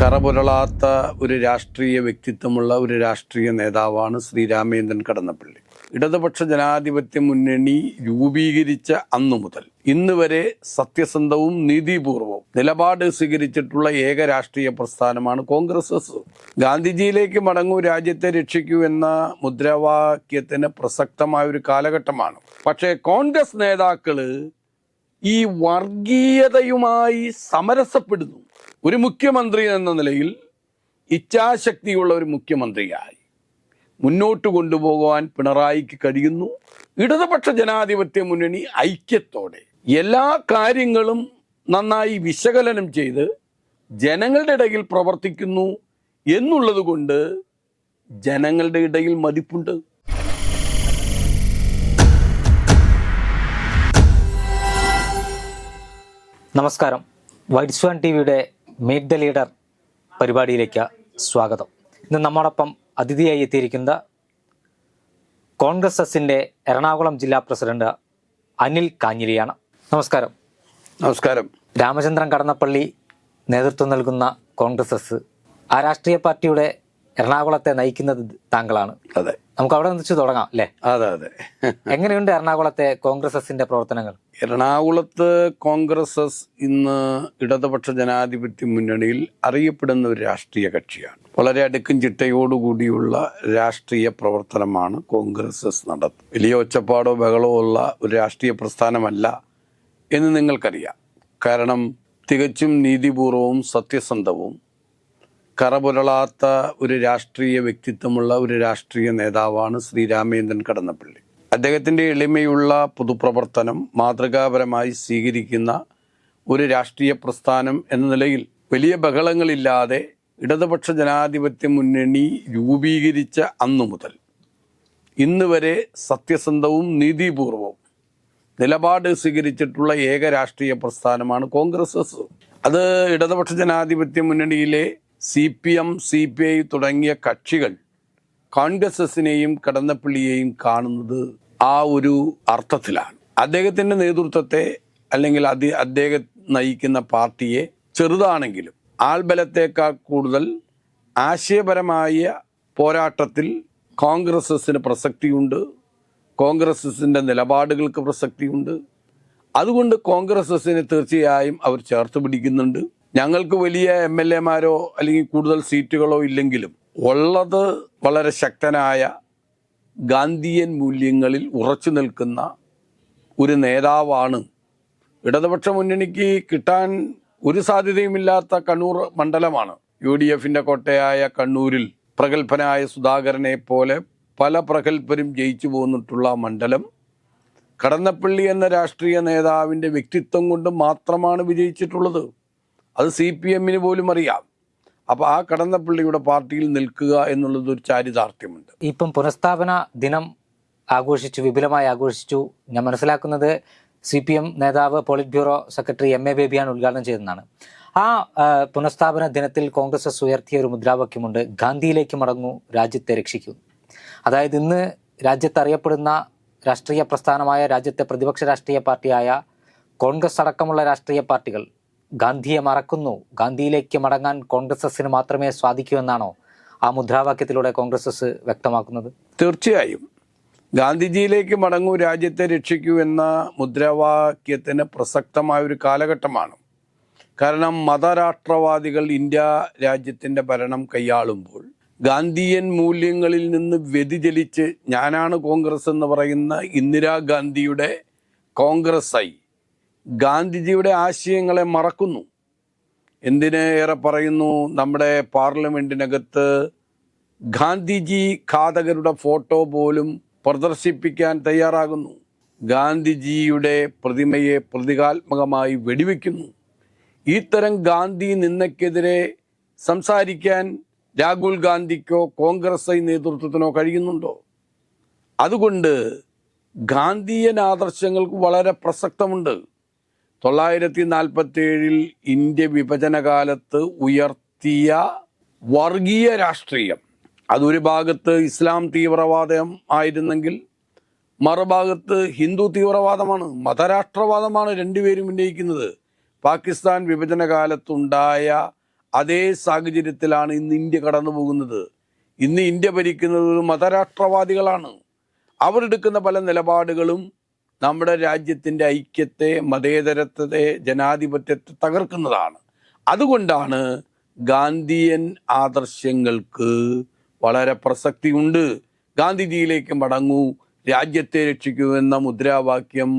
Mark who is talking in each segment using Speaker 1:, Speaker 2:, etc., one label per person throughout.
Speaker 1: കറപുരളാത്ത ഒരു രാഷ്ട്രീയ വ്യക്തിത്വമുള്ള ഒരു രാഷ്ട്രീയ നേതാവാണ് ശ്രീ രാമേന്ദ്രൻ കടന്നപ്പള്ളി ഇടതുപക്ഷ ജനാധിപത്യ മുന്നണി രൂപീകരിച്ച അന്നു മുതൽ ഇന്ന് വരെ സത്യസന്ധവും നീതിപൂർവവും നിലപാട് സ്വീകരിച്ചിട്ടുള്ള ഏക രാഷ്ട്രീയ പ്രസ്ഥാനമാണ് കോൺഗ്രസ് ഗാന്ധിജിയിലേക്ക് മടങ്ങൂ രാജ്യത്തെ രക്ഷിക്കൂ എന്ന മുദ്രാവാക്യത്തിന് പ്രസക്തമായ ഒരു കാലഘട്ടമാണ് പക്ഷേ കോൺഗ്രസ് നേതാക്കൾ ഈ വർഗീയതയുമായി സമരസപ്പെടുന്നു ഒരു മുഖ്യമന്ത്രി എന്ന നിലയിൽ ഇച്ഛാശക്തിയുള്ള ഒരു മുഖ്യമന്ത്രിയായി മുന്നോട്ട് കൊണ്ടുപോകുവാൻ പിണറായിക്ക് കഴിയുന്നു ഇടതുപക്ഷ ജനാധിപത്യ മുന്നണി ഐക്യത്തോടെ എല്ലാ കാര്യങ്ങളും നന്നായി വിശകലനം ചെയ്ത് ജനങ്ങളുടെ ഇടയിൽ പ്രവർത്തിക്കുന്നു എന്നുള്ളത് കൊണ്ട് ജനങ്ങളുടെ ഇടയിൽ മതിപ്പുണ്ട്
Speaker 2: നമസ്കാരം വൈറ്റ്സ്വാൻ ടി വിയുടെ മീറ്റ് ദ ലീഡർ പരിപാടിയിലേക്ക് സ്വാഗതം ഇന്ന് നമ്മോടൊപ്പം അതിഥിയായി എത്തിയിരിക്കുന്ന കോൺഗ്രസ് എസിന്റെ എറണാകുളം ജില്ലാ പ്രസിഡന്റ് അനിൽ കാഞ്ഞിലിയാണ് നമസ്കാരം നമസ്കാരം രാമചന്ദ്രൻ കടന്നപ്പള്ളി നേതൃത്വം നൽകുന്ന കോൺഗ്രസ് എസ് ആ രാഷ്ട്രീയ പാർട്ടിയുടെ എറണാകുളത്തെ നയിക്കുന്നത് താങ്കളാണ് അതെ നമുക്ക് അവിടെ നിന്ന് തുടങ്ങാം അല്ലേ അതെ അതെ എങ്ങനെയുണ്ട് എറണാകുളത്തെ കോൺഗ്രസസിന്റെ പ്രവർത്തനങ്ങൾ
Speaker 1: എറണാകുളത്ത് എസ് ഇന്ന് ഇടതുപക്ഷ ജനാധിപത്യ മുന്നണിയിൽ അറിയപ്പെടുന്ന ഒരു രാഷ്ട്രീയ കക്ഷിയാണ് വളരെ അടുക്കും ചിട്ടയോടുകൂടിയുള്ള രാഷ്ട്രീയ പ്രവർത്തനമാണ് എസ് നടത്തുന്നത് വലിയ ഒച്ചപ്പാടോ ബഹളമോ ഉള്ള ഒരു രാഷ്ട്രീയ പ്രസ്ഥാനമല്ല എന്ന് നിങ്ങൾക്കറിയാം കാരണം തികച്ചും നീതിപൂർവവും സത്യസന്ധവും കറപുരളാത്ത ഒരു രാഷ്ട്രീയ വ്യക്തിത്വമുള്ള ഒരു രാഷ്ട്രീയ നേതാവാണ് ശ്രീ രാമേന്ദ്രൻ കടന്നപ്പള്ളി അദ്ദേഹത്തിൻ്റെ എളിമയുള്ള പൊതുപ്രവർത്തനം മാതൃകാപരമായി സ്വീകരിക്കുന്ന ഒരു രാഷ്ട്രീയ പ്രസ്ഥാനം എന്ന നിലയിൽ വലിയ ബഹളങ്ങളില്ലാതെ ഇടതുപക്ഷ ജനാധിപത്യ മുന്നണി രൂപീകരിച്ച അന്നു മുതൽ ഇന്ന് വരെ സത്യസന്ധവും നീതിപൂർവവും നിലപാട് സ്വീകരിച്ചിട്ടുള്ള ഏക രാഷ്ട്രീയ പ്രസ്ഥാനമാണ് കോൺഗ്രസ് അത് ഇടതുപക്ഷ ജനാധിപത്യ മുന്നണിയിലെ C P M C P I തുടങ്ങിയ കക്ഷികൾ കോൺഗ്രസ് എസിനെയും കടന്നപ്പള്ളിയെയും കാണുന്നത് ആ ഒരു അർത്ഥത്തിലാണ് അദ്ദേഹത്തിൻ്റെ നേതൃത്വത്തെ അല്ലെങ്കിൽ അത് അദ്ദേഹം നയിക്കുന്ന പാർട്ടിയെ ചെറുതാണെങ്കിലും ആൾബലത്തേക്കാൾ കൂടുതൽ ആശയപരമായ പോരാട്ടത്തിൽ കോൺഗ്രസസിന് പ്രസക്തിയുണ്ട് കോൺഗ്രസസിൻ്റെ നിലപാടുകൾക്ക് പ്രസക്തിയുണ്ട് അതുകൊണ്ട് കോൺഗ്രസസിനെ തീർച്ചയായും അവർ ചേർത്ത് പിടിക്കുന്നുണ്ട് ഞങ്ങൾക്ക് വലിയ എം എൽ എമാരോ അല്ലെങ്കിൽ കൂടുതൽ സീറ്റുകളോ ഇല്ലെങ്കിലും ഉള്ളത് വളരെ ശക്തനായ ഗാന്ധിയൻ മൂല്യങ്ങളിൽ ഉറച്ചു നിൽക്കുന്ന ഒരു നേതാവാണ് ഇടതുപക്ഷ മുന്നണിക്ക് കിട്ടാൻ ഒരു സാധ്യതയുമില്ലാത്ത കണ്ണൂർ മണ്ഡലമാണ് യു ഡി എഫിൻ്റെ കോട്ടയായ കണ്ണൂരിൽ പ്രഗത്ഭനായ സുധാകരനെ പോലെ പല പ്രഗത്ഭരും ജയിച്ചു പോന്നിട്ടുള്ള മണ്ഡലം കടന്നപ്പള്ളി എന്ന രാഷ്ട്രീയ നേതാവിൻ്റെ വ്യക്തിത്വം കൊണ്ട് മാത്രമാണ് വിജയിച്ചിട്ടുള്ളത് അത് സി പി എമ്മിന് പോലും അറിയാം അപ്പോൾ ആ കടന്നപ്പള്ളിയുടെ പാർട്ടിയിൽ നിൽക്കുക എന്നുള്ളത് ഒരു ചാരിതാർത്ഥ്യമുണ്ട്
Speaker 2: ഇപ്പം പുനഃസ്ഥാപന ദിനം ആഘോഷിച്ചു വിപുലമായി ആഘോഷിച്ചു ഞാൻ മനസ്സിലാക്കുന്നത് സി പി എം നേതാവ് polit bureau secretary M A ബേബിയാണ് ഉദ്ഘാടനം ചെയ്തതെന്നാണ് ആ പുനഃസ്ഥാപന ദിനത്തിൽ കോൺഗ്രസ് ഉയർത്തിയ ഒരു മുദ്രാവാക്യമുണ്ട് ഗാന്ധിയിലേക്ക് മടങ്ങൂ രാജ്യത്തെ രക്ഷിക്കൂ അതായത് ഇന്ന് രാജ്യത്ത് അറിയപ്പെടുന്ന രാഷ്ട്രീയ പ്രസ്ഥാനമായ രാജ്യത്തെ പ്രതിപക്ഷ രാഷ്ട്രീയ പാർട്ടിയായ കോൺഗ്രസ് അടക്കമുള്ള രാഷ്ട്രീയ പാർട്ടികൾ ഗാന്ധിയെ മറക്കുന്നു ഗാന്ധിയിലേക്ക് മടങ്ങാൻ കോൺഗ്രസസിന് മാത്രമേ സാധിക്കൂ എന്നാണോ ആ മുദ്രാവാക്യത്തിലൂടെ കോൺഗ്രസസ് വ്യക്തമാക്കുന്നത്
Speaker 1: തീർച്ചയായും ഗാന്ധിജിയിലേക്ക് മടങ്ങൂ രാജ്യത്തെ രക്ഷിക്കൂ എന്ന മുദ്രാവാക്യത്തിന് പ്രസക്തമായ ഒരു കാലഘട്ടമാണ് കാരണം മതരാഷ്ട്രവാദികൾ ഇന്ത്യ രാജ്യത്തിൻ്റെ ഭരണം കൈയാളുമ്പോൾ ഗാന്ധിയൻ മൂല്യങ്ങളിൽ നിന്ന് വ്യതിചലിച്ച് ഞാനാണ് കോൺഗ്രസ് എന്ന് പറയുന്ന ഇന്ദിരാഗാന്ധിയുടെ കോൺഗ്രസ്സായി ഗാന്ധിജിയുടെ ആശയങ്ങളെ മറക്കുന്നു എന്തിനെ ഏറെ പറയുന്നു നമ്മുടെ പാർലമെൻറ്റിനകത്ത് ഗാന്ധിജി ഘാതകരുടെ ഫോട്ടോ പോലും പ്രദർശിപ്പിക്കാൻ തയ്യാറാകുന്നു ഗാന്ധിജിയുടെ പ്രതിമയെ പ്രതീകാത്മകമായി വെടിവെക്കുന്നു ഇത്തരം ഗാന്ധി നിന്നക്കെതിരെ സംസാരിക്കാൻ രാഹുൽ ഗാന്ധിക്കോ കോൺഗ്രസ് നേതൃത്വത്തിനോ കഴിയുന്നുണ്ടോ അതുകൊണ്ട് ഗാന്ധിയൻ ആദർശങ്ങൾക്ക് വളരെ പ്രസക്തമുണ്ട് തൊള്ളായിരത്തി നാൽപ്പത്തി ഏഴിൽ ഇന്ത്യ വിഭജനകാലത്ത് ഉയർത്തിയ വർഗീയ രാഷ്ട്രീയം അതൊരു ഭാഗത്ത് ഇസ്ലാം തീവ്രവാദം ആയിരുന്നെങ്കിൽ മറുഭാഗത്ത് ഹിന്ദു തീവ്രവാദമാണ് മതരാഷ്ട്രവാദമാണ് രണ്ടുപേരും ഉന്നയിക്കുന്നത് പാകിസ്ഥാൻ വിഭജന കാലത്തുണ്ടായ അതേ സാഹചര്യത്തിലാണ് ഇന്ന് ഇന്ത്യ കടന്നു പോകുന്നത് ഇന്ന് ഇന്ത്യ ഭരിക്കുന്നത് മതരാഷ്ട്രവാദികളാണ് അവരെടുക്കുന്ന പല നിലപാടുകളും നമ്മുടെ രാജ്യത്തിൻ്റെ ഐക്യത്തെ മതേതരത്വത്തെ ജനാധിപത്യത്തെ തകർക്കുന്നതാണ് അതുകൊണ്ടാണ് ഗാന്ധിയൻ ആദർശങ്ങൾക്ക് വളരെ പ്രസക്തിയുണ്ട് ഗാന്ധിജിയിലേക്ക് മടങ്ങൂ രാജ്യത്തെ രക്ഷിക്കൂ എന്ന മുദ്രാവാക്യം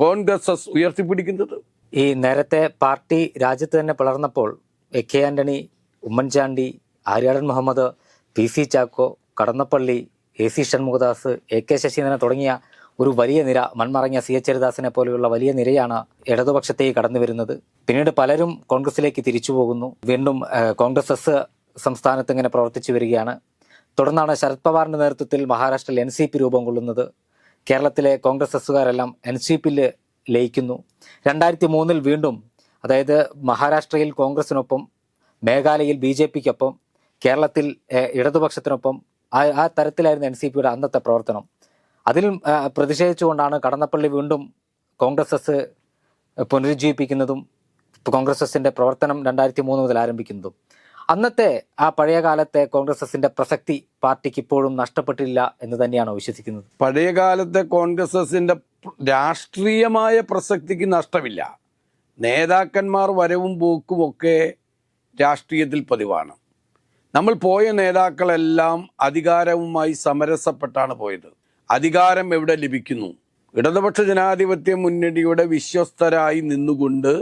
Speaker 1: കോൺഗ്രസ് ഉയർത്തിപ്പിടിക്കുന്നത്
Speaker 2: ഈ നേരത്തെ പാർട്ടി രാജ്യത്ത് തന്നെ പിളർന്നപ്പോൾ A K Antony Oommen Chandy Aryadan Muhammad P C Chacko Kadannappally A C Shanmughadas A K Saseendran തുടങ്ങിയ ഒരു വലിയ നിര മൺമറങ്ങിയ സി എച്ച് ഹരിദാസിനെ പോലെയുള്ള വലിയ നിരയാണ് ഇടതുപക്ഷത്തേക്ക് കടന്നു വരുന്നത് പിന്നീട് പലരും കോൺഗ്രസിലേക്ക് തിരിച്ചു പോകുന്നു വീണ്ടും കോൺഗ്രസ് എസ് സംസ്ഥാനത്ത് ഇങ്ങനെ പ്രവർത്തിച്ചു വരികയാണ് തുടർന്നാണ് ശരത് പവാറിന്റെ നേതൃത്വത്തിൽ മഹാരാഷ്ട്രയിൽ എൻ സി പി രൂപം കൊള്ളുന്നത് കേരളത്തിലെ കോൺഗ്രസ് എസ്സുകാരെല്ലാം എൻ സി പിയിൽ ലയിക്കുന്നു രണ്ടായിരത്തി മൂന്നിൽ വീണ്ടും അതായത് മഹാരാഷ്ട്രയിൽ കോൺഗ്രസിനൊപ്പം മേഘാലയയിൽ ബി ജെ പിക്കൊപ്പം കേരളത്തിൽ ഇടതുപക്ഷത്തിനൊപ്പം ആ ആ തരത്തിലായിരുന്നു എൻ സി പിയുടെ അന്നത്തെ പ്രവർത്തനം അതിൽ പ്രതിഷേധിച്ചുകൊണ്ടാണ് കടന്നപ്പള്ളി വീണ്ടും കോൺഗ്രസ് എസ് പുനരുജ്ജീവിപ്പിക്കുന്നതും കോൺഗ്രസ് എസിൻ്റെ പ്രവർത്തനം രണ്ടായിരത്തി മൂന്ന് മുതൽ ആരംഭിക്കുന്നതും അന്നത്തെ ആ പഴയ കാലത്തെ കോൺഗ്രസ് എസിന്റെ പ്രസക്തി പാർട്ടിക്ക് ഇപ്പോഴും നഷ്ടപ്പെട്ടില്ല എന്ന് തന്നെയാണോ വിശ്വസിക്കുന്നത്
Speaker 1: പഴയ കാലത്തെ കോൺഗ്രസ് രാഷ്ട്രീയമായ പ്രസക്തിക്ക് നഷ്ടമില്ല നേതാക്കന്മാർ വരവും പോക്കും ഒക്കെ രാഷ്ട്രീയത്തിൽ പതിവാണ് നമ്മൾ പോയ നേതാക്കളെല്ലാം അധികാരവുമായി സമരസപ്പെട്ടാണ് പോയത് അധികാരം എവിടെ ലഭിക്കുന്നു ഇടതുപക്ഷ ജനാധിപത്യ മുന്നണിയുടെ വിശ്വസ്തരായി നിന്നുകൊണ്ട്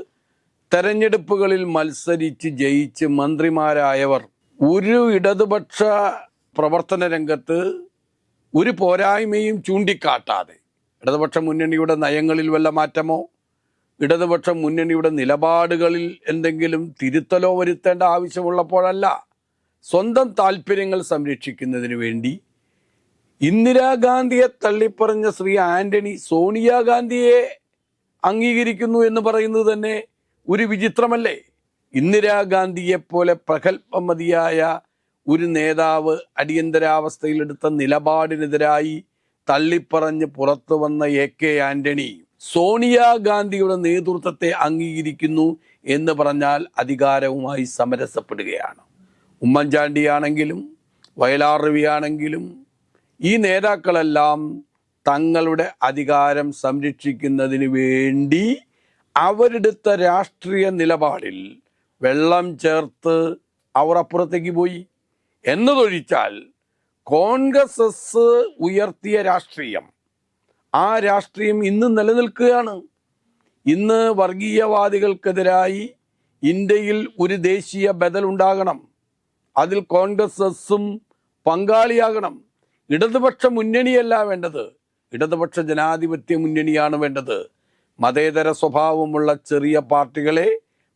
Speaker 1: തെരഞ്ഞെടുപ്പുകളിൽ മത്സരിച്ച് ജയിച്ച് മന്ത്രിമാരായവർ ഒരു ഇടതുപക്ഷ പ്രവർത്തന രംഗത്ത് ഒരു പോരായ്മയും ചൂണ്ടിക്കാട്ടാതെ ഇടതുപക്ഷ മുന്നണിയുടെ നയങ്ങളിൽ വല്ല മാറ്റമോ ഇടതുപക്ഷ മുന്നണിയുടെ നിലപാടുകളിൽ എന്തെങ്കിലും തിരുത്തലോ വരുത്തേണ്ട ആവശ്യമുള്ളപ്പോഴല്ല സ്വന്തം താല്പര്യങ്ങൾ സംരക്ഷിക്കുന്നതിന് വേണ്ടി ഇന്ദിരാഗാന്ധിയെ തള്ളിപ്പറഞ്ഞ ശ്രീ ആന്റണി സോണിയാഗാന്ധിയെ അംഗീകരിക്കുന്നു എന്ന് പറയുന്നത് തന്നെ ഒരു വിചിത്രമല്ലേ ഇന്ദിരാഗാന്ധിയെ പോലെ പ്രഗത്ഭമതിയായ ഒരു നേതാവ് അടിയന്തരാവസ്ഥയിൽ എടുത്ത നിലപാടിനെതിരായി തള്ളിപ്പറഞ്ഞ് പുറത്തു വന്ന എ കെ ആന്റണി സോണിയാഗാന്ധിയുടെ നേതൃത്വത്തെ അംഗീകരിക്കുന്നു എന്ന് പറഞ്ഞാൽ അധികാരവുമായി സമരസപ്പെടുകയാണ് ഉമ്മൻചാണ്ടിയാണെങ്കിലും വയലാർ രവിയാണെങ്കിലും ഈ നേതാക്കളെല്ലാം തങ്ങളുടെ അധികാരം സംരക്ഷിക്കുന്നതിന് വേണ്ടി അവരെടുത്ത രാഷ്ട്രീയ നിലപാടിൽ വെള്ളം ചേർത്ത് അവർ അപ്പുറത്തേക്ക് പോയി എന്നതൊഴിച്ചാൽ കോൺഗ്രസ് ഉയർത്തിയ രാഷ്ട്രീയം ആ രാഷ്ട്രീയം ഇന്ന് നിലനിൽക്കുകയാണ് ഇന്ന് വർഗീയവാദികൾക്കെതിരായി ഇന്ത്യയിൽ ഒരു ദേശീയ ബദൽ ഉണ്ടാകണം അതിൽ എസ്സും പങ്കാളിയാകണം ഇടതുപക്ഷ മുന്നണിയല്ല വേണ്ടത് ഇടതുപക്ഷ ജനാധിപത്യ മുന്നണിയാണ് വേണ്ടത് മതേതര സ്വഭാവമുള്ള ചെറിയ പാർട്ടികളെ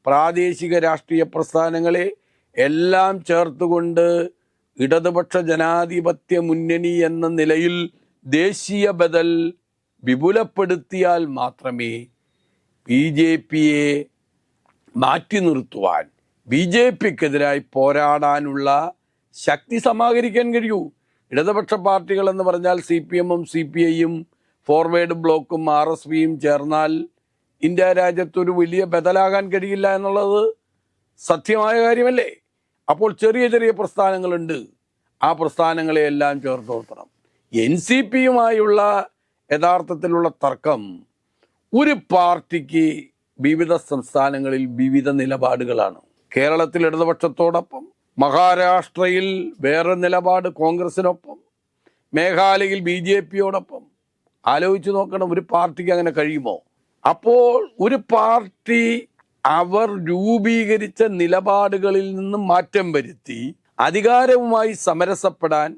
Speaker 1: പ്രാദേശിക രാഷ്ട്രീയ പ്രസ്ഥാനങ്ങളെ എല്ലാം ചേർത്തുകൊണ്ട് ഇടതുപക്ഷ ജനാധിപത്യ മുന്നണി എന്ന നിലയിൽ ദേശീയ ബദൽ വിപുലപ്പെടുത്തിയാൽ മാത്രമേ ബി ജെ പിയെ മാറ്റി നിർത്തുവാൻ ബി ജെ പിക്കെതിരായി പോരാടാനുള്ള ശക്തി സമാഹരിക്കാൻ കഴിയൂ ഇടതുപക്ഷ എന്ന് പറഞ്ഞാൽ സി പി എമ്മും സി പി ഐയും ഫോർവേഡ് ബ്ലോക്കും ആർ എസ് പിയും ചേർന്നാൽ ഇന്ത്യ രാജ്യത്തൊരു വലിയ ബദലാകാൻ കഴിയില്ല എന്നുള്ളത് സത്യമായ കാര്യമല്ലേ അപ്പോൾ ചെറിയ ചെറിയ പ്രസ്ഥാനങ്ങളുണ്ട് ആ പ്രസ്ഥാനങ്ങളെയെല്ലാം ചേർത്ത് നിർത്തണം എൻ സി പിയുമായുള്ള യഥാർത്ഥത്തിലുള്ള തർക്കം ഒരു പാർട്ടിക്ക് വിവിധ സംസ്ഥാനങ്ങളിൽ വിവിധ നിലപാടുകളാണ് കേരളത്തിൽ ഇടതുപക്ഷത്തോടൊപ്പം മഹാരാഷ്ട്രയിൽ വേറെ നിലപാട് കോൺഗ്രസിനൊപ്പം മേഘാലയയിൽ ബി ജെ പിയോടൊപ്പം ആലോചിച്ച് നോക്കണം ഒരു പാർട്ടിക്ക് അങ്ങനെ കഴിയുമോ അപ്പോൾ ഒരു പാർട്ടി അവർ രൂപീകരിച്ച നിലപാടുകളിൽ നിന്ന് മാറ്റം വരുത്തി അധികാരവുമായി സമരസപ്പെടാൻ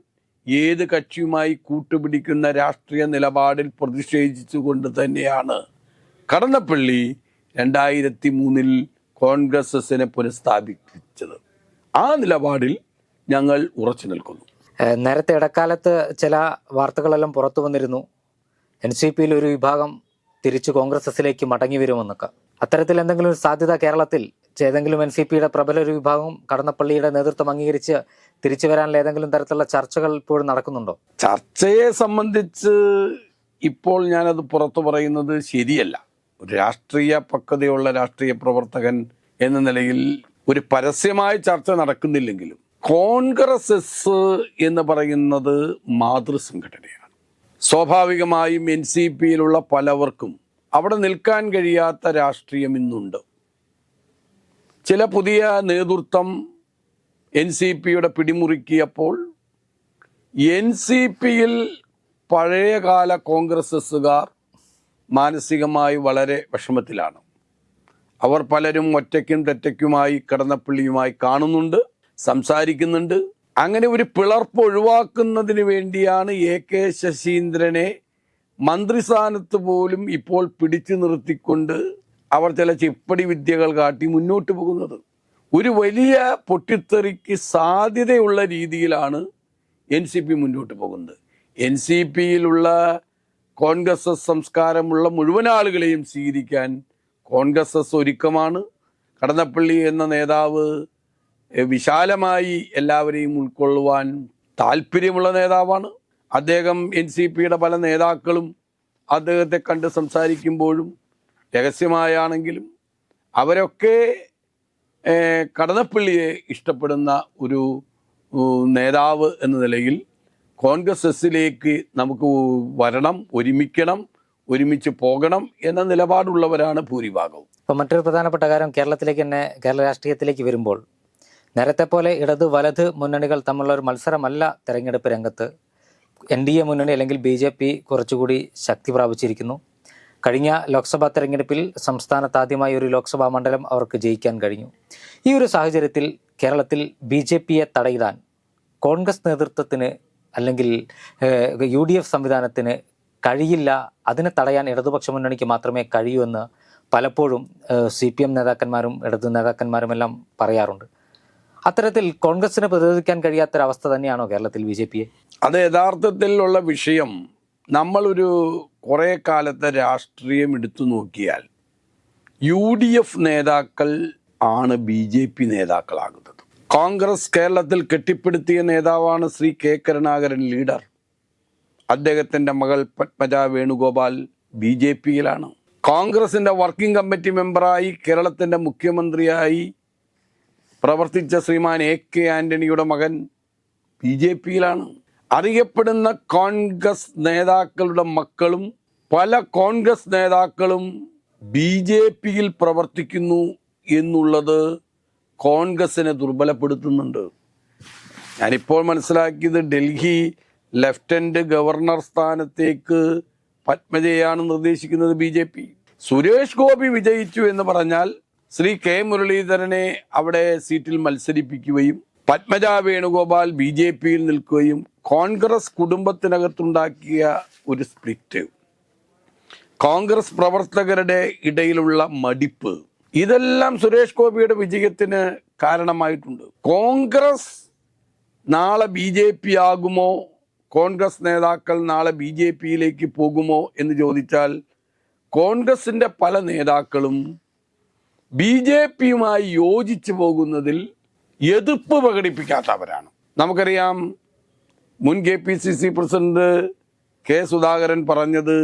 Speaker 1: ഏത് കക്ഷിയുമായി കൂട്ടുപിടിക്കുന്ന രാഷ്ട്രീയ നിലപാടിൽ പ്രതിഷേധിച്ചുകൊണ്ട് തന്നെയാണ് കടന്നപ്പള്ളി രണ്ടായിരത്തി മൂന്നിൽ കോൺഗ്രസിനെ പുനഃസ്ഥാപിച്ചത് ആ നിലപാടിൽ ഞങ്ങൾ ഉറച്ചു നിൽക്കുന്നു
Speaker 2: നേരത്തെ ഇടക്കാലത്ത് ചില വാർത്തകളെല്ലാം പുറത്തു വന്നിരുന്നു എൻ സി പിയിൽ ഒരു വിഭാഗം തിരിച്ചു കോൺഗ്രസിലേക്ക് മടങ്ങി വരുമെന്നൊക്കെ അത്തരത്തിൽ എന്തെങ്കിലും ഒരു സാധ്യത കേരളത്തിൽ ഏതെങ്കിലും എൻ സി പിയുടെ പ്രബല ഒരു വിഭാഗം കടന്നപ്പള്ളിയുടെ നേതൃത്വം അംഗീകരിച്ച് തിരിച്ചു വരാനുള്ള ഏതെങ്കിലും തരത്തിലുള്ള ചർച്ചകൾ ഇപ്പോഴും നടക്കുന്നുണ്ടോ
Speaker 1: ചർച്ചയെ സംബന്ധിച്ച് ഇപ്പോൾ ഞാനത് പുറത്തു പറയുന്നത് ശരിയല്ല ഒരു രാഷ്ട്രീയ പക്വതയുള്ള രാഷ്ട്രീയ പ്രവർത്തകൻ എന്ന നിലയിൽ ഒരു പരസ്യമായ ചർച്ച നടക്കുന്നില്ലെങ്കിലും കോൺഗ്രസ് എന്ന് പറയുന്നത് മാതൃസംഘടനയാണ് സ്വാഭാവികമായും എൻ സി പിയിലുള്ള പലവർക്കും അവിടെ നിൽക്കാൻ കഴിയാത്ത രാഷ്ട്രീയം ഇന്നുണ്ട് ചില പുതിയ നേതൃത്വം എൻ സി പിയുടെ പിടിമുറുക്കിയപ്പോൾ എൻ സി പിയിൽ പഴയകാല കോൺഗ്രസ്സുകാർ മാനസികമായി വളരെ വിഷമത്തിലാണ് അവർ പലരും ഒറ്റയ്ക്കും തെറ്റയ്ക്കുമായി കടന്നപ്പള്ളിയുമായി കാണുന്നുണ്ട് സംസാരിക്കുന്നുണ്ട് അങ്ങനെ ഒരു പിളർപ്പ് ഒഴിവാക്കുന്നതിന് വേണ്ടിയാണ് എ കെ ശശീന്ദ്രനെ മന്ത്രിസ്ഥാനത്ത് പോലും ഇപ്പോൾ പിടിച്ചു നിർത്തിക്കൊണ്ട് അവർ ചില ചിപ്പടി വിദ്യകൾ കാട്ടി മുന്നോട്ട് പോകുന്നത് ഒരു വലിയ പൊട്ടിത്തെറിക്ക് സാധ്യതയുള്ള രീതിയിലാണ് എൻ സി പി മുന്നോട്ട് പോകുന്നത് എൻ സി പിയിലുള്ള കോൺഗ്രസ് സംസ്കാരമുള്ള മുഴുവൻ ആളുകളെയും സ്വീകരിക്കാൻ കോൺഗ്രസ് എസ് ഒരുക്കമാണ് കടന്നപ്പള്ളി എന്ന നേതാവ് വിശാലമായി എല്ലാവരെയും ഉൾക്കൊള്ളുവാൻ താല്പര്യമുള്ള നേതാവാണ് അദ്ദേഹം എൻ സി പിയുടെ പല നേതാക്കളും അദ്ദേഹത്തെ കണ്ട് സംസാരിക്കുമ്പോഴും രഹസ്യമായാണെങ്കിലും അവരൊക്കെ കടന്നപ്പള്ളിയെ ഇഷ്ടപ്പെടുന്ന ഒരു നേതാവ് എന്ന നിലയിൽ കോൺഗ്രസ് എസിലേക്ക് നമുക്ക് വരണം ഒരുമിക്കണം ഒരുമിച്ച് പോകണം എന്ന നിലപാടുള്ളവരാണ് ഭൂരിഭാഗവും
Speaker 2: ഇപ്പൊ മറ്റൊരു പ്രധാനപ്പെട്ട കാര്യം കേരളത്തിലേക്ക് തന്നെ കേരള രാഷ്ട്രീയത്തിലേക്ക് വരുമ്പോൾ നേരത്തെ പോലെ ഇടത് വലത് മുന്നണികൾ തമ്മിലുള്ള ഒരു മത്സരമല്ല തെരഞ്ഞെടുപ്പ് രംഗത്ത് എൻ ഡി എ മുന്നണി അല്ലെങ്കിൽ ബി ജെ പി കുറച്ചുകൂടി ശക്തി പ്രാപിച്ചിരിക്കുന്നു കഴിഞ്ഞ ലോക്സഭാ തെരഞ്ഞെടുപ്പിൽ സംസ്ഥാനത്ത് ആദ്യമായി ഒരു ലോക്സഭാ മണ്ഡലം അവർക്ക് ജയിക്കാൻ കഴിഞ്ഞു ഈ ഒരു സാഹചര്യത്തിൽ കേരളത്തിൽ ബി ജെ പിയെ തടയിടാൻ കോൺഗ്രസ് നേതൃത്വത്തിന് അല്ലെങ്കിൽ യു ഡി എഫ് സംവിധാനത്തിന് കഴിയില്ല അതിനെ തടയാൻ ഇടതുപക്ഷ മുന്നണിക്ക് മാത്രമേ കഴിയൂ എന്ന് പലപ്പോഴും സി പി എം നേതാക്കന്മാരും ഇടതു നേതാക്കന്മാരുമെല്ലാം പറയാറുണ്ട് അത്തരത്തിൽ കോൺഗ്രസിനെ പ്രതിരോധിക്കാൻ കഴിയാത്തൊരവസ്ഥ തന്നെയാണോ കേരളത്തിൽ ബി ജെ പിയെ
Speaker 1: അത് യഥാർത്ഥത്തിലുള്ള വിഷയം നമ്മളൊരു കുറേ കാലത്തെ രാഷ്ട്രീയം എടുത്തു നോക്കിയാൽ യു ഡി എഫ് നേതാക്കൾ ആണ് ബി ജെ പി നേതാക്കളാകുന്നത് കോൺഗ്രസ് കേരളത്തിൽ കെട്ടിപ്പടുത്തിയ നേതാവാണ് ശ്രീ കെ കരുണാകരൻ ലീഡർ അദ്ദേഹത്തിൻ്റെ മകൾ പത്മജ വേണുഗോപാൽ ബി ജെ പിയിലാണ് കോൺഗ്രസിൻ്റെ വർക്കിംഗ് കമ്മിറ്റി മെമ്പറായി കേരളത്തിൻ്റെ മുഖ്യമന്ത്രിയായി പ്രവർത്തിച്ച ശ്രീമാൻ എ കെ ആൻ്റണിയുടെ മകൻ ബി ജെ പിയിലാണ് അറിയപ്പെടുന്ന കോൺഗ്രസ് നേതാക്കളുടെ മക്കളും പല കോൺഗ്രസ് നേതാക്കളും ബി ജെ പിയിൽ പ്രവർത്തിക്കുന്നു എന്നുള്ളത് കോൺഗ്രസിനെ ദുർബലപ്പെടുത്തുന്നുണ്ട് ഞാനിപ്പോൾ മനസ്സിലാക്കിയത് ഡൽഹി ലെഫ്റ്റനന്റ് ഗവർണർ സ്ഥാനത്തേക്ക് പത്മജയാണ് നിർദ്ദേശിക്കുന്നത് B J P Suresh Gopi വിജയിച്ചു എന്ന് പറഞ്ഞാൽ ശ്രീ കെ മുരളീധരനെ അവിടെ സീറ്റിൽ മത്സരിപ്പിക്കുകയും പത്മജ വേണുഗോപാൽ ബി ജെ പിയിൽ നിൽക്കുകയും കോൺഗ്രസ് കുടുംബത്തിനകത്തുണ്ടാക്കിയ ഒരു സ്പ്ലിറ്റ് കോൺഗ്രസ് പ്രവർത്തകരുടെ ഇടയിലുള്ള മടിപ്പ് ഇതെല്ലാം സുരേഷ് ഗോപിയുടെ വിജയത്തിന് കാരണമായിട്ടുണ്ട് കോൺഗ്രസ് നാളെ ബി ജെ പി ആകുമോ കോൺഗ്രസ് നേതാക്കൾ നാളെ ബി ജെ പിയിലേക്ക് പോകുമോ എന്ന് ചോദിച്ചാൽ കോൺഗ്രസിൻ്റെ പല നേതാക്കളും ബി ജെ പിയുമായി യോജിച്ചു പോകുന്നതിൽ എതിർപ്പ് പ്രകടിപ്പിക്കാത്തവരാണ് നമുക്കറിയാം മുൻ K P C C president K Sudhakaran പറഞ്ഞത്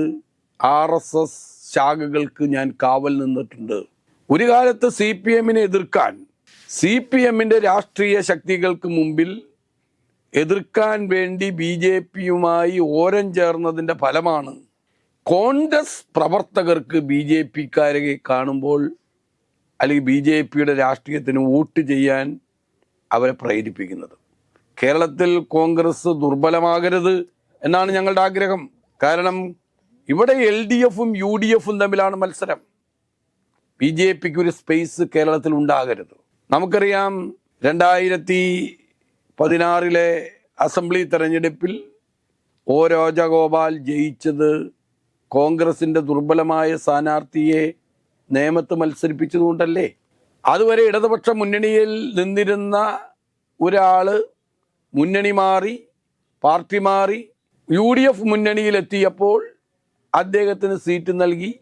Speaker 1: ആർ എസ് എസ് ശാഖകൾക്ക് ഞാൻ കാവൽ നിന്നിട്ടുണ്ട് ഒരു കാലത്ത് സി പി എമ്മിനെ എതിർക്കാൻ സി പി എമ്മിൻ്റെ രാഷ്ട്രീയ ശക്തികൾക്ക് മുമ്പിൽ എതിർക്കാൻ വേണ്ടി ബി ജെ പിയുമായി ഓരം ചേർന്നതിൻ്റെ ഫലമാണ് കോൺഗ്രസ് പ്രവർത്തകർക്ക് ബി ജെ പിക്കാരെ കാണുമ്പോൾ അല്ലെങ്കിൽ ബി ജെ പിയുടെ രാഷ്ട്രീയത്തിന് വോട്ട് ചെയ്യാൻ അവരെ പ്രേരിപ്പിക്കുന്നത് കേരളത്തിൽ കോൺഗ്രസ് ദുർബലമാകരുത് എന്നാണ് ഞങ്ങളുടെ ആഗ്രഹം കാരണം ഇവിടെ എൽ ഡി എഫും യു ഡി എഫും തമ്മിലാണ് മത്സരം ബി ജെ പിക്ക് ഒരു സ്പേസ് കേരളത്തിൽ ഉണ്ടാകരുത് നമുക്കറിയാം രണ്ടായിരത്തി പതിനാറിലെ അസംബ്ലി തെരഞ്ഞെടുപ്പിൽ ഒ രാജഗോപാൽ ജയിച്ചത് കോൺഗ്രസിൻ്റെ ദുർബലമായ സ്ഥാനാർത്ഥിയെ നേമത്ത് മത്സരിപ്പിച്ചതുകൊണ്ടല്ലേ അതുവരെ ഇടതുപക്ഷ മുന്നണിയിൽ നിന്നിരുന്ന ഒരാൾ മുന്നണി മാറി പാർട്ടി മാറി യു ഡി എഫ് മുന്നണിയിലെത്തിയപ്പോൾ അദ്ദേഹത്തിന് സീറ്റ് നൽകി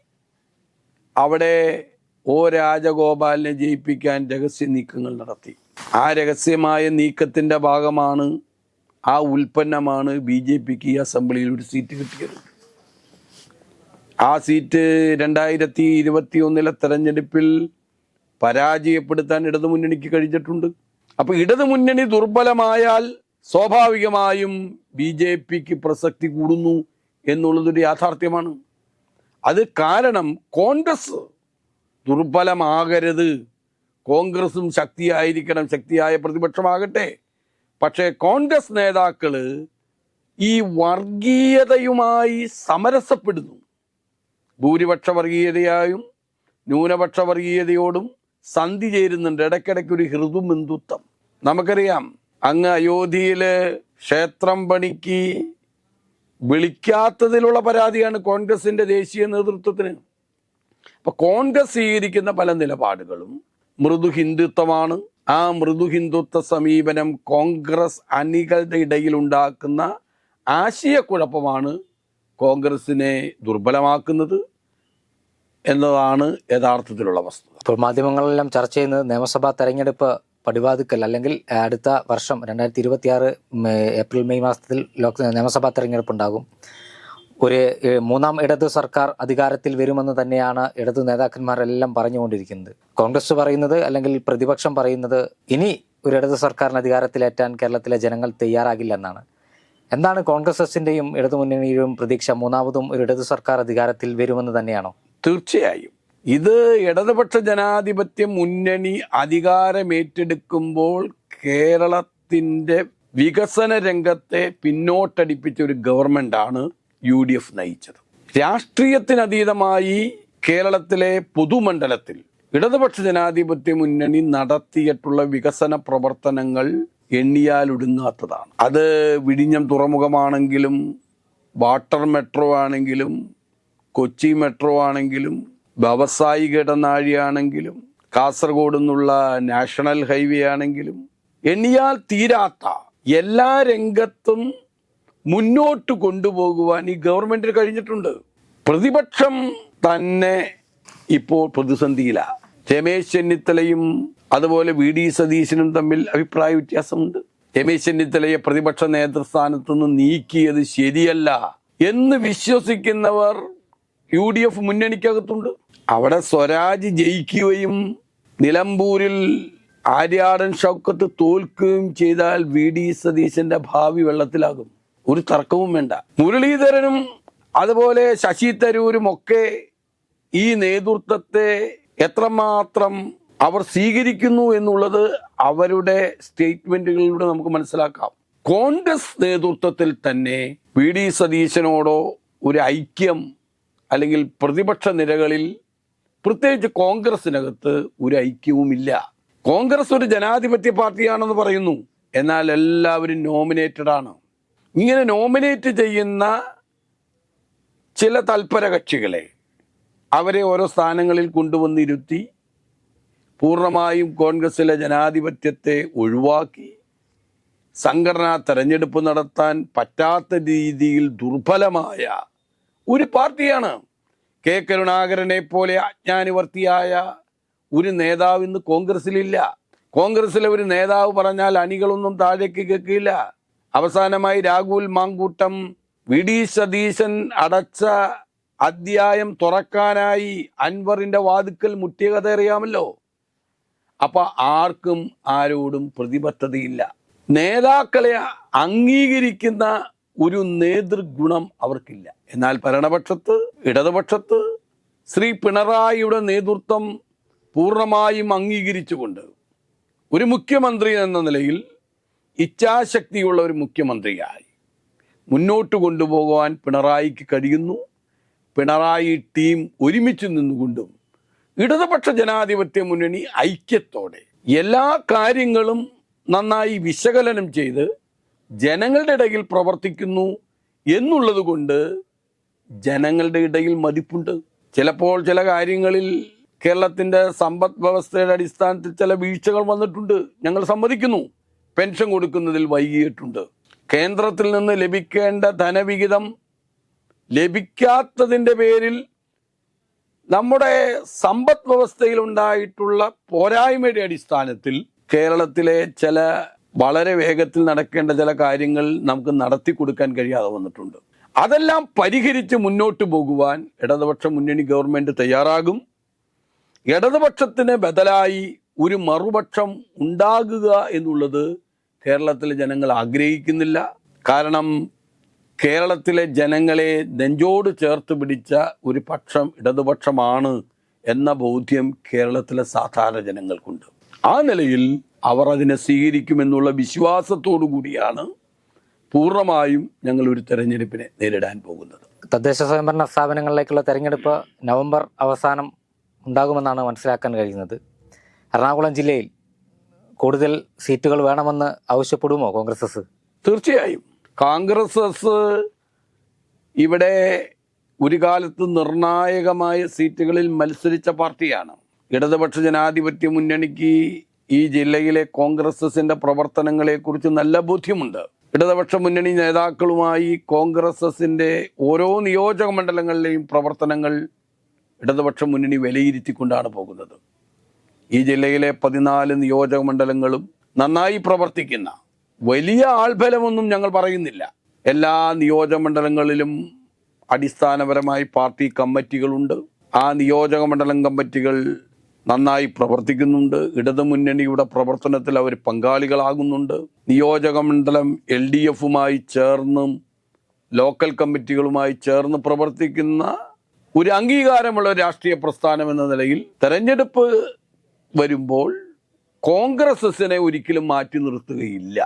Speaker 1: അവിടെ ഒ രാജഗോപാലിനെ ജയിപ്പിക്കാൻ രഹസ്യ നീക്കങ്ങൾ നടത്തി ആ രഹസ്യമായ നീക്കത്തിൻ്റെ ഭാഗമാണ് ആ ഉൽപ്പന്നമാണ് ബി ജെ പിക്ക് ഈ അസംബ്ലിയിൽ ഒരു സീറ്റ് കിട്ടിയത് ആ സീറ്റ് രണ്ടായിരത്തി ഇരുപത്തി ഒന്നിലെ തെരഞ്ഞെടുപ്പിൽ പരാജയപ്പെടുത്താൻ ഇടതുമുന്നണിക്ക് കഴിഞ്ഞിട്ടുണ്ട് അപ്പോൾ ഇടതുമുന്നണി ദുർബലമായാൽ സ്വാഭാവികമായും ബി ജെ പിക്ക് പ്രസക്തി കൂടുന്നു എന്നുള്ളതൊരു യാഥാർത്ഥ്യമാണ് അത് കാരണം കോൺഗ്രസ് ദുർബലമാകരുത് കോൺഗ്രസും ശക്തിയായിരിക്കണം ശക്തിയായ പ്രതിപക്ഷമാകട്ടെ പക്ഷേ കോൺഗ്രസ് നേതാക്കൾ ഈ വർഗീയതയുമായി സമരസപ്പെടുന്നു ഭൂരിപക്ഷ വർഗീയതയായും ന്യൂനപക്ഷ വർഗീയതയോടും സന്ധി ചേരുന്നുണ്ട് ഇടയ്ക്കിടയ്ക്ക് ഒരു ഹൃദുബിന്ദുത്വം നമുക്കറിയാം അങ്ങ് അയോധ്യയിൽ ക്ഷേത്രം പണിക്ക് വിളിക്കാത്തതിലുള്ള പരാതിയാണ് കോൺഗ്രസിൻ്റെ ദേശീയ നേതൃത്വത്തിന് അപ്പോൾ കോൺഗ്രസ് സ്വീകരിക്കുന്ന പല നിലപാടുകളും മൃദു ഹിന്ദുത്വമാണ് ആ മൃദു ഹിന്ദുത്വ സമീപനം കോൺഗ്രസ് അണികളുടെ ഇടയിൽ ഉണ്ടാക്കുന്ന ആശയക്കുഴപ്പമാണ് കോൺഗ്രസിനെ ദുർബലമാക്കുന്നത് എന്നതാണ് യഥാർത്ഥത്തിലുള്ള വസ്തുത
Speaker 2: ഇപ്പോൾ മാധ്യമങ്ങളെല്ലാം ചർച്ച ചെയ്യുന്നത് നിയമസഭാ തെരഞ്ഞെടുപ്പ് പടിവാതിക്കൽ അല്ലെങ്കിൽ അടുത്ത വർഷം രണ്ടായിരത്തി ഇരുപത്തിയാറ് ഏപ്രിൽ മെയ് മാസത്തിൽ ലോക് നിയമസഭാ തെരഞ്ഞെടുപ്പ് ഉണ്ടാകും ഒരു മൂന്നാം ഇടത് സർക്കാർ അധികാരത്തിൽ വരുമെന്ന് തന്നെയാണ് ഇടതു നേതാക്കന്മാരെല്ലാം പറഞ്ഞുകൊണ്ടിരിക്കുന്നത് കോൺഗ്രസ് പറയുന്നത് അല്ലെങ്കിൽ പ്രതിപക്ഷം പറയുന്നത് ഇനി ഒരു ഇടത് സർക്കാരിന് അധികാരത്തിലേറ്റാൻ കേരളത്തിലെ ജനങ്ങൾ തയ്യാറാകില്ലെന്നാണ് എന്താണ് കോൺഗ്രസിൻ്റെയും ഇടതുമുന്നണിയുടെയും പ്രതീക്ഷ മൂന്നാമതും ഒരു ഇടതു സർക്കാർ അധികാരത്തിൽ വരുമെന്ന് തന്നെയാണോ
Speaker 1: തീർച്ചയായും ഇത് ഇടതുപക്ഷ ജനാധിപത്യ മുന്നണി അധികാരമേറ്റെടുക്കുമ്പോൾ കേരളത്തിൻ്റെ വികസന രംഗത്തെ പിന്നോട്ടടിപ്പിച്ച ഒരു ആണ് യു ഡി എഫ് നയിച്ചത് രാഷ്ട്രീയത്തിനതീതമായി കേരളത്തിലെ പൊതുമണ്ഡലത്തിൽ ഇടതുപക്ഷ ജനാധിപത്യ മുന്നണി നടത്തിയിട്ടുള്ള വികസന പ്രവർത്തനങ്ങൾ എണ്ണിയാലൊടുങ്ങാത്തതാണ് അത് വിഴിഞ്ഞം തുറമുഖമാണെങ്കിലും വാട്ടർ മെട്രോ ആണെങ്കിലും കൊച്ചി മെട്രോ ആണെങ്കിലും വ്യാവസായിക ഇടനാഴിയാണെങ്കിലും കാസർഗോഡ് നിന്നുള്ള നാഷണൽ ഹൈവേ ആണെങ്കിലും എണ്ണിയാൽ തീരാത്ത എല്ലാ രംഗത്തും മുന്നോട്ട് കൊണ്ടുപോകുവാൻ ഈ ഗവൺമെന്റിന് കഴിഞ്ഞിട്ടുണ്ട് പ്രതിപക്ഷം തന്നെ ഇപ്പോൾ പ്രതിസന്ധിയിലാണ് രമേശ് ചെന്നിത്തലയും അതുപോലെ വി ഡി സതീശനും തമ്മിൽ അഭിപ്രായ വ്യത്യാസമുണ്ട് രമേശ് ചെന്നിത്തലയെ പ്രതിപക്ഷ നേതൃസ്ഥാനത്തു നിന്ന് നീക്കിയത് ശരിയല്ല എന്ന് വിശ്വസിക്കുന്നവർ യു ഡി എഫ് മുന്നണിക്കകത്തുണ്ട് അവിടെ സ്വരാജ് ജയിക്കുകയും നിലമ്പൂരിൽ ആര്യാടൻ ഷൗക്കത്ത് തോൽക്കുകയും ചെയ്താൽ വി ഡി സതീശന്റെ ഭാവി വെള്ളത്തിലാകും ഒരു തർക്കവും വേണ്ട മുരളീധരനും അതുപോലെ ശശി തരൂരും ഒക്കെ ഈ നേതൃത്വത്തെ എത്രമാത്രം അവർ സ്വീകരിക്കുന്നു എന്നുള്ളത് അവരുടെ സ്റ്റേറ്റ്മെന്റുകളിലൂടെ നമുക്ക് മനസ്സിലാക്കാം കോൺഗ്രസ് നേതൃത്വത്തിൽ തന്നെ പി ഡി സതീശനോടോ ഒരു ഐക്യം അല്ലെങ്കിൽ പ്രതിപക്ഷ നിരകളിൽ പ്രത്യേകിച്ച് കോൺഗ്രസിനകത്ത് ഒരു ഐക്യവുമില്ല കോൺഗ്രസ് ഒരു ജനാധിപത്യ പാർട്ടിയാണെന്ന് പറയുന്നു എന്നാൽ എല്ലാവരും നോമിനേറ്റഡ് ആണ് ഇങ്ങനെ നോമിനേറ്റ് ചെയ്യുന്ന ചില തൽപര കക്ഷികളെ അവരെ ഓരോ സ്ഥാനങ്ങളിൽ കൊണ്ടുവന്നിരുത്തി പൂർണ്ണമായും കോൺഗ്രസിലെ ജനാധിപത്യത്തെ ഒഴിവാക്കി സംഘടനാ തെരഞ്ഞെടുപ്പ് നടത്താൻ പറ്റാത്ത രീതിയിൽ ദുർബലമായ ഒരു പാർട്ടിയാണ് കെ കരുണാകരനെ പോലെ അജ്ഞാനിവർത്തിയായ ഒരു നേതാവ് ഇന്ന് കോൺഗ്രസിലില്ല കോൺഗ്രസിലെ ഒരു നേതാവ് പറഞ്ഞാൽ അണികളൊന്നും താഴേക്ക് കേൾക്കില്ല അവസാനമായി രാഹുൽ മാങ്കൂട്ടം വി ഡി സതീശൻ അടച്ച അധ്യായം തുറക്കാനായി അൻവറിന്റെ വാതുക്കൽ മുട്ടിയ കഥ അറിയാമല്ലോ അപ്പൊ ആർക്കും ആരോടും പ്രതിബദ്ധതയില്ല നേതാക്കളെ അംഗീകരിക്കുന്ന ഒരു നേതൃഗുണം അവർക്കില്ല എന്നാൽ ഭരണപക്ഷത്ത് ഇടതുപക്ഷത്ത് ശ്രീ പിണറായിയുടെ നേതൃത്വം പൂർണ്ണമായും അംഗീകരിച്ചുകൊണ്ട് ഒരു മുഖ്യമന്ത്രി എന്ന നിലയിൽ ഇച്ഛാശക്തിയുള്ള ഒരു മുഖ്യമന്ത്രിയായി മുന്നോട്ട് കൊണ്ടുപോകുവാൻ പിണറായിക്ക് കഴിയുന്നു പിണറായി ടീം ഒരുമിച്ച് നിന്നുകൊണ്ടും ഇടതുപക്ഷ ജനാധിപത്യ മുന്നണി ഐക്യത്തോടെ എല്ലാ കാര്യങ്ങളും നന്നായി വിശകലനം ചെയ്ത് ജനങ്ങളുടെ ഇടയിൽ പ്രവർത്തിക്കുന്നു എന്നുള്ളത് കൊണ്ട് ജനങ്ങളുടെ ഇടയിൽ മതിപ്പുണ്ട് ചിലപ്പോൾ ചില കാര്യങ്ങളിൽ കേരളത്തിൻ്റെ സമ്പദ് വ്യവസ്ഥയുടെ അടിസ്ഥാനത്തിൽ ചില വീഴ്ചകൾ വന്നിട്ടുണ്ട് ഞങ്ങൾ സമ്മതിക്കുന്നു പെൻഷൻ കൊടുക്കുന്നതിൽ വൈകിയിട്ടുണ്ട് കേന്ദ്രത്തിൽ നിന്ന് ലഭിക്കേണ്ട ധനവിഹിതം ലഭിക്കാത്തതിൻ്റെ പേരിൽ നമ്മുടെ സമ്പദ് വ്യവസ്ഥയിൽ ഉണ്ടായിട്ടുള്ള പോരായ്മയുടെ അടിസ്ഥാനത്തിൽ കേരളത്തിലെ ചില വളരെ വേഗത്തിൽ നടക്കേണ്ട ചില കാര്യങ്ങൾ നമുക്ക് നടത്തി കൊടുക്കാൻ കഴിയാതെ വന്നിട്ടുണ്ട് അതെല്ലാം പരിഹരിച്ച് മുന്നോട്ട് പോകുവാൻ ഇടതുപക്ഷ മുന്നണി ഗവൺമെൻറ് തയ്യാറാകും ഇടതുപക്ഷത്തിന് ബദലായി ഒരു മറുപക്ഷം ഉണ്ടാകുക എന്നുള്ളത് കേരളത്തിലെ ജനങ്ങൾ ആഗ്രഹിക്കുന്നില്ല കാരണം കേരളത്തിലെ ജനങ്ങളെ നെഞ്ചോട് ചേർത്ത് പിടിച്ച ഒരു പക്ഷം ഇടതുപക്ഷമാണ് എന്ന ബോധ്യം കേരളത്തിലെ സാധാരണ ജനങ്ങൾക്കുണ്ട് ആ നിലയിൽ അവർ അതിനെ സ്വീകരിക്കുമെന്നുള്ള വിശ്വാസത്തോടു കൂടിയാണ് പൂർണ്ണമായും ഞങ്ങൾ ഒരു തെരഞ്ഞെടുപ്പിനെ നേരിടാൻ പോകുന്നത്
Speaker 2: തദ്ദേശ സ്വയംഭരണ സ്ഥാപനങ്ങളിലേക്കുള്ള തെരഞ്ഞെടുപ്പ് നവംബർ അവസാനം ഉണ്ടാകുമെന്നാണ് മനസ്സിലാക്കാൻ കഴിയുന്നത് എറണാകുളം ജില്ലയിൽ കൂടുതൽ സീറ്റുകൾ വേണമെന്ന് ആവശ്യപ്പെടുമോ കോൺഗ്രസ്
Speaker 1: തീർച്ചയായും കോൺഗ്രസ് ഇവിടെ ഒരു കാലത്ത് നിർണായകമായ സീറ്റുകളിൽ മത്സരിച്ച പാർട്ടിയാണ് ഇടതുപക്ഷ ജനാധിപത്യ മുന്നണിക്ക് ഈ ജില്ലയിലെ കോൺഗ്രസിന്റെ പ്രവർത്തനങ്ങളെക്കുറിച്ച് നല്ല ബോധ്യമുണ്ട് ഇടതുപക്ഷ മുന്നണി നേതാക്കളുമായി കോൺഗ്രസിന്റെ ഓരോ നിയോജക മണ്ഡലങ്ങളിലെയും പ്രവർത്തനങ്ങൾ ഇടതുപക്ഷ മുന്നണി വിലയിരുത്തിക്കൊണ്ടാണ് പോകുന്നത് ഈ ജില്ലയിലെ പതിനാല് നിയോജക മണ്ഡലങ്ങളും നന്നായി പ്രവർത്തിക്കുന്ന വലിയ ആൾബലമൊന്നും ഞങ്ങൾ പറയുന്നില്ല എല്ലാ നിയോജക മണ്ഡലങ്ങളിലും അടിസ്ഥാനപരമായി പാർട്ടി കമ്മിറ്റികളുണ്ട് ആ നിയോജക മണ്ഡലം കമ്മിറ്റികൾ നന്നായി പ്രവർത്തിക്കുന്നുണ്ട് ഇടതുമുന്നണിയുടെ പ്രവർത്തനത്തിൽ അവർ പങ്കാളികളാകുന്നുണ്ട് നിയോജക മണ്ഡലം എൽ ഡി എഫുമായി ചേർന്നും ലോക്കൽ കമ്മിറ്റികളുമായി ചേർന്ന് പ്രവർത്തിക്കുന്ന ഒരു അംഗീകാരമുള്ള രാഷ്ട്രീയ പ്രസ്ഥാനം എന്ന നിലയിൽ തെരഞ്ഞെടുപ്പ് വരുമ്പോൾ കോൺഗ്രസസിനെ ഒരിക്കലും മാറ്റി നിർത്തുകയില്ല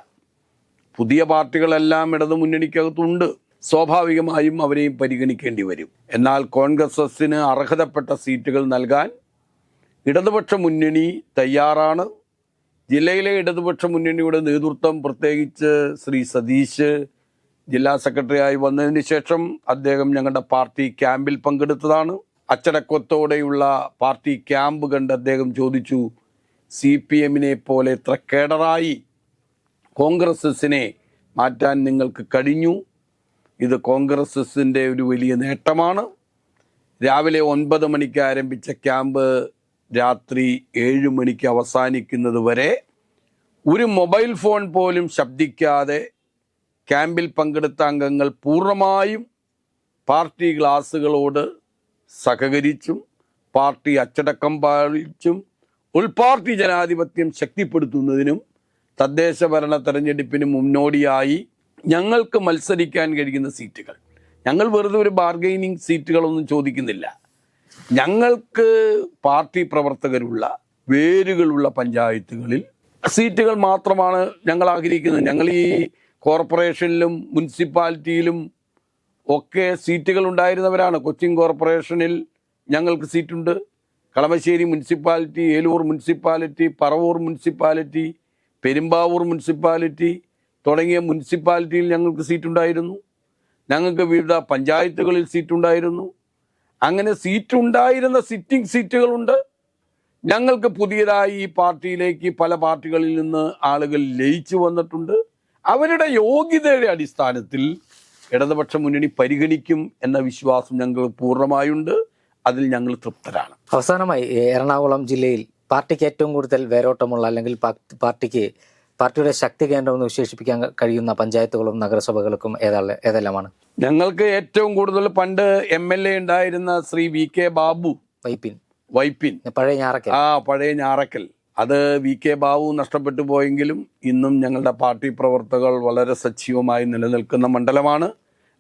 Speaker 1: പുതിയ പാർട്ടികളെല്ലാം ഇടതു മുന്നണിക്കകത്തുണ്ട് സ്വാഭാവികമായും അവരെയും പരിഗണിക്കേണ്ടി വരും എന്നാൽ കോൺഗ്രസസിന് അർഹതപ്പെട്ട സീറ്റുകൾ നൽകാൻ ഇടതുപക്ഷ മുന്നണി തയ്യാറാണ് ജില്ലയിലെ ഇടതുപക്ഷ മുന്നണിയുടെ നേതൃത്വം പ്രത്യേകിച്ച് ശ്രീ സതീഷ് ജില്ലാ സെക്രട്ടറിയായി വന്നതിന് ശേഷം അദ്ദേഹം ഞങ്ങളുടെ പാർട്ടി ക്യാമ്പിൽ പങ്കെടുത്തതാണ് അച്ചടക്കത്തോടെയുള്ള പാർട്ടി ക്യാമ്പ് കണ്ട് അദ്ദേഹം ചോദിച്ചു സി പി എമ്മിനെ പോലെ ഇത്ര കേഡറായി കോൺഗ്രസിനെ മാറ്റാൻ നിങ്ങൾക്ക് കഴിഞ്ഞു ഇത് കോൺഗ്രസിൻ്റെ ഒരു വലിയ നേട്ടമാണ് രാവിലെ ഒൻപത് മണിക്ക് ആരംഭിച്ച ക്യാമ്പ് രാത്രി ഏഴ് മണിക്ക് അവസാനിക്കുന്നത് വരെ ഒരു മൊബൈൽ ഫോൺ പോലും ശബ്ദിക്കാതെ ക്യാമ്പിൽ പങ്കെടുത്ത അംഗങ്ങൾ പൂർണ്ണമായും പാർട്ടി ക്ലാസ്സുകളോട് സഹകരിച്ചും പാർട്ടി അച്ചടക്കം പാലിച്ചും ഉൾപാർട്ടി ജനാധിപത്യം ശക്തിപ്പെടുത്തുന്നതിനും തദ്ദേശ ഭരണ തെരഞ്ഞെടുപ്പിന് മുന്നോടിയായി ഞങ്ങൾക്ക് മത്സരിക്കാൻ കഴിയുന്ന സീറ്റുകൾ ഞങ്ങൾ വെറുതെ ഒരു ബാർഗൈനിങ് സീറ്റുകളൊന്നും ചോദിക്കുന്നില്ല ഞങ്ങൾക്ക് പാർട്ടി പ്രവർത്തകരുള്ള വേരുകളുള്ള പഞ്ചായത്തുകളിൽ സീറ്റുകൾ മാത്രമാണ് ഞങ്ങൾ ആഗ്രഹിക്കുന്നത് ഞങ്ങൾ ഈ കോർപ്പറേഷനിലും മുനിസിപ്പാലിറ്റിയിലും ഒക്കെ സീറ്റുകൾ ഉണ്ടായിരുന്നവരാണ് കൊച്ചിൻ കോർപ്പറേഷനിൽ ഞങ്ങൾക്ക് സീറ്റുണ്ട് Kalamassery municipality Eloor municipality Paravur municipality Perumbavoor municipality തുടങ്ങിയ മുനിസിപ്പാലിറ്റിയിൽ ഞങ്ങൾക്ക് സീറ്റുണ്ടായിരുന്നു ഞങ്ങൾക്ക് വിവിധ പഞ്ചായത്തുകളിൽ സീറ്റുണ്ടായിരുന്നു അങ്ങനെ സീറ്റുണ്ടായിരുന്ന സിറ്റിംഗ് സീറ്റുകളുണ്ട് ഞങ്ങൾക്ക് പുതിയതായി ഈ പാർട്ടിയിലേക്ക് പല പാർട്ടികളിൽ നിന്ന് ആളുകൾ ലയിച്ചു വന്നിട്ടുണ്ട് അവരുടെ യോഗ്യതയുടെ അടിസ്ഥാനത്തിൽ ഇടതുപക്ഷ മുന്നണി പരിഗണിക്കും എന്ന വിശ്വാസം ഞങ്ങൾ പൂർണ്ണമായുണ്ട് അതിൽ ഞങ്ങൾ തൃപ്തരാണ്
Speaker 2: അവസാനമായി എറണാകുളം ജില്ലയിൽ പാർട്ടിക്ക് ഏറ്റവും കൂടുതൽ വേരോട്ടമുള്ള അല്ലെങ്കിൽ പാർട്ടിക്ക് പാർട്ടിയുടെ ശക്തി കേന്ദ്രം എന്ന് വിശേഷിപ്പിക്കാൻ കഴിയുന്ന പഞ്ചായത്തുകളും നഗരസഭകൾക്കും ഏതെല്ലാമാണ്
Speaker 1: ഞങ്ങൾക്ക് ഏറ്റവും കൂടുതൽ പണ്ട് എം എൽ എ ഉണ്ടായിരുന്ന ശ്രീ വി കെ ബാബു വൈപ്പിൻ വൈപ്പിൻ പഴയ ഞാറക്കൽ ആ പഴയ ഞാറക്കൽ അത് വി കെ ബാബു നഷ്ടപ്പെട്ടു പോയെങ്കിലും ഇന്നും ഞങ്ങളുടെ പാർട്ടി പ്രവർത്തകർ വളരെ സജീവമായി നിലനിൽക്കുന്ന മണ്ഡലമാണ്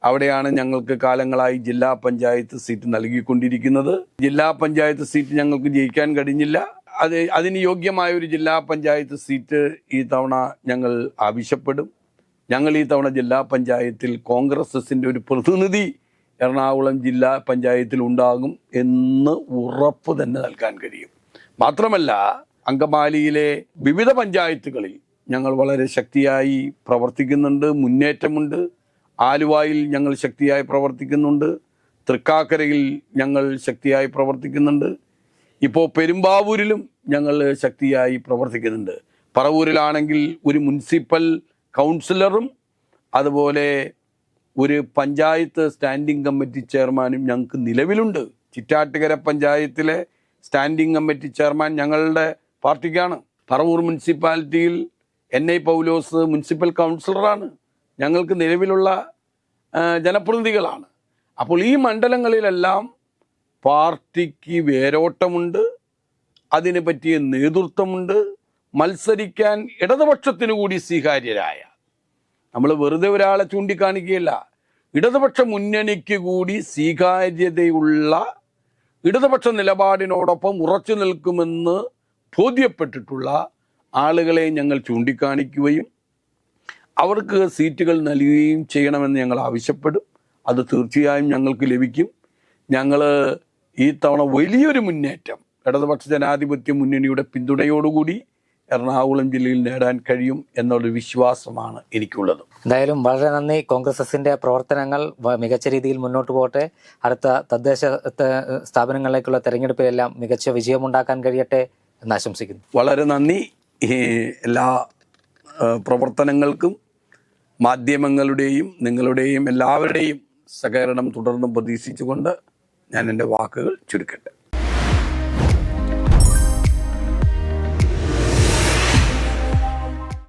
Speaker 1: അവിടെയാണ് ഞങ്ങൾക്ക് കാലങ്ങളായി ജില്ലാ പഞ്ചായത്ത് സീറ്റ് നൽകിക്കൊണ്ടിരിക്കുന്നത് ജില്ലാ പഞ്ചായത്ത് സീറ്റ് ഞങ്ങൾക്ക് ജയിക്കാൻ കഴിഞ്ഞില്ല അത് അതിന് യോഗ്യമായ ഒരു ജില്ലാ പഞ്ചായത്ത് സീറ്റ് ഈ തവണ ഞങ്ങൾ ആവശ്യപ്പെടും ഞങ്ങൾ ഈ തവണ ജില്ലാ പഞ്ചായത്തിൽ കോൺഗ്രസിൻ്റെ ഒരു പ്രതിനിധി എറണാകുളം ജില്ലാ പഞ്ചായത്തിൽ ഉണ്ടാകും എന്ന് ഉറപ്പ് തന്നെ നൽകാൻ കഴിയും മാത്രമല്ല അങ്കമാലിയിലെ വിവിധ പഞ്ചായത്തുകളിൽ ഞങ്ങൾ വളരെ ശക്തിയായി പ്രവർത്തിക്കുന്നുണ്ട് മുന്നേറ്റമുണ്ട് ആലുവായിൽ ഞങ്ങൾ ശക്തിയായി പ്രവർത്തിക്കുന്നുണ്ട് തൃക്കാക്കരയിൽ ഞങ്ങൾ ശക്തിയായി പ്രവർത്തിക്കുന്നുണ്ട് ഇപ്പോൾ പെരുമ്പാവൂരിലും ഞങ്ങൾ ശക്തിയായി പ്രവർത്തിക്കുന്നുണ്ട് പറവൂരിലാണെങ്കിൽ ഒരു മുനിസിപ്പൽ കൗൺസിലറും അതുപോലെ ഒരു പഞ്ചായത്ത് സ്റ്റാൻഡിംഗ് കമ്മിറ്റി ചെയർമാനും ഞങ്ങൾക്ക് നിലവിലുണ്ട് ചിറ്റാട്ടുകര പഞ്ചായത്തിലെ സ്റ്റാൻഡിംഗ് കമ്മിറ്റി ചെയർമാൻ ഞങ്ങളുടെ പാർട്ടിക്കാണ് പറവൂർ മുനിസിപ്പാലിറ്റിയിൽ എൻ ഐ പൗലോസ് മുനിസിപ്പൽ കൗൺസിലറാണ് ഞങ്ങൾക്ക് നിലവിലുള്ള ജനപ്രതിനിധികളാണ് അപ്പോൾ ഈ മണ്ഡലങ്ങളിലെല്ലാം പാർട്ടിക്ക് വേരോട്ടമുണ്ട് അതിന് പറ്റിയ നേതൃത്വമുണ്ട് മത്സരിക്കാൻ ഇടതുപക്ഷത്തിനു കൂടി സ്വീകാര്യരായ നമ്മൾ വെറുതെ ഒരാളെ ചൂണ്ടിക്കാണിക്കുകയല്ല ഇടതുപക്ഷ മുന്നണിക്ക് കൂടി സ്വീകാര്യതയുള്ള ഇടതുപക്ഷ നിലപാടിനോടൊപ്പം ഉറച്ചു നിൽക്കുമെന്ന് ബോധ്യപ്പെട്ടിട്ടുള്ള ആളുകളെ ഞങ്ങൾ ചൂണ്ടിക്കാണിക്കുകയും അവർക്ക് സീറ്റുകൾ നൽകുകയും ചെയ്യണമെന്ന് ഞങ്ങൾ ആവശ്യപ്പെടും അത് തീർച്ചയായും ഞങ്ങൾക്ക് ലഭിക്കും ഞങ്ങൾ ഈ തവണ വലിയൊരു മുന്നേറ്റം ഇടതുപക്ഷ ജനാധിപത്യ മുന്നണിയുടെ പിന്തുണയോടുകൂടി എറണാകുളം ജില്ലയിൽ നേടാൻ കഴിയും എന്നൊരു വിശ്വാസമാണ് എനിക്കുള്ളത്
Speaker 2: എന്തായാലും വളരെ നന്ദി കോൺഗ്രസ് എസിന്റെ പ്രവർത്തനങ്ങൾ മികച്ച രീതിയിൽ മുന്നോട്ട് പോകട്ടെ അടുത്ത തദ്ദേശ സ്ഥാപനങ്ങളിലേക്കുള്ള തെരഞ്ഞെടുപ്പിലെല്ലാം മികച്ച വിജയമുണ്ടാക്കാൻ കഴിയട്ടെ എന്ന് ആശംസിക്കുന്നു
Speaker 1: വളരെ നന്ദി എല്ലാ പ്രവർത്തനങ്ങൾക്കും മാധ്യമങ്ങളുടെയും നിങ്ങളുടെയും എല്ലാവരുടെയും സഹകരണം തുടർന്നും പ്രതീക്ഷിച്ചുകൊണ്ട് ഞാൻ എൻ്റെ വാക്കുകൾ ചുരുക്കട്ടെ